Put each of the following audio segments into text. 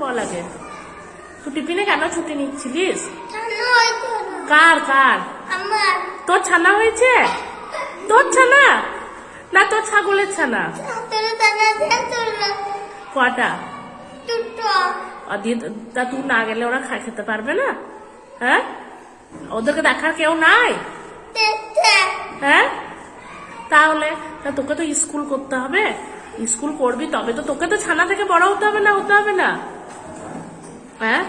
বল আগে। তুই টিফিনে কেন ছুটি নিচ্ছিলিস? কার কার? তোর ছানা হয়েছে? তোর ছানা? না তোর ছাগলের ছানা। কটা? তা তুই না গেলে ওরা খা খেতে পারবে না? হ্যাঁ? ওদেরকে দেখার কেউ নাই? হ্যাঁ? তাহলে তা তোকে তো স্কুল করতে হবে। স্কুল করবি তবে তো তোকে তো ছানা থেকে বড় হতে হবে না হতে হবে না। হ্যাঁ?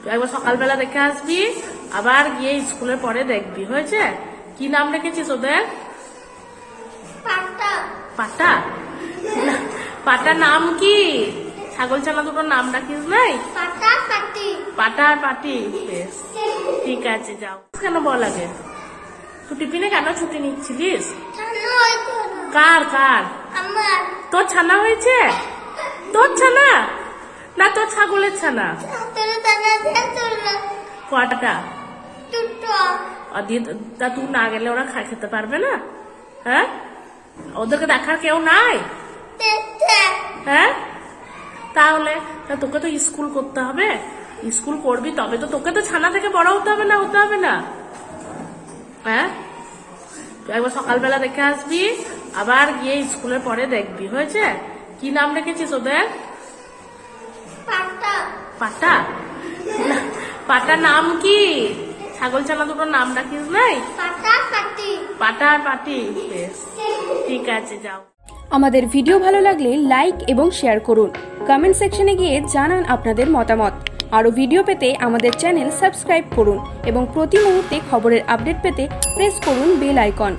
তুই একবার সকালবেলা দেখে আসবি আবার গিয়ে স্কুলের পরে দেখবি হয়েছে? কি নাম রেখেছিস ওদের? পাটা? পাটা নাম কি? ছাগল ছানা দুটোর নাম রাখিস নাই? পাটা পাটি। আর পাটি বেশ। ঠিক আছে যাও। কেন বল আগে? তুই টিফিনে কেন ছুটি নিচ্ছিলিস। কার কার? তোর ছানা হয়েছে? তোর ছানা? না তোর ছাগলের ছানা। কটা দিয়ে তা তুই না গেলে ওরা খা খেতে পারবে না। হ্যাঁ? ওদেরকে দেখার কেউ নাই? হ্যাঁ? তাহলে তা তোকে তো স্কুল করতে হবে। স্কুল করবি তবে তো তোকে তো ছানা থেকে বড় হতে হবে না হতে হবে না। হ্যাঁ? তুই একবার সকালবেলা দেখে আসবি আবার গিয়ে স্কুলের পরে দেখবি হয়েছে? কি নাম রেখেছিস ওদের পাটা পাটা না, পাটা নাম কি? ছাগল ছানা দুটোর নাম রাখিস নাই? পাটা পাটি। পাটা আর পাটি। বেশ ঠিক আছে যাও। আমাদের ভিডিও ভালো লাগলে লাইক এবং শেয়ার করুন। কমেন্ট সেকশনে গিয়ে জানান আপনাদের মতামত। আরও ভিডিও পেতে আমাদের চ্যানেল সাবস্ক্রাইব করুন এবং প্রতি মুহূর্তে খবরের আপডেট পেতে প্রেস করুন বেল আইকন।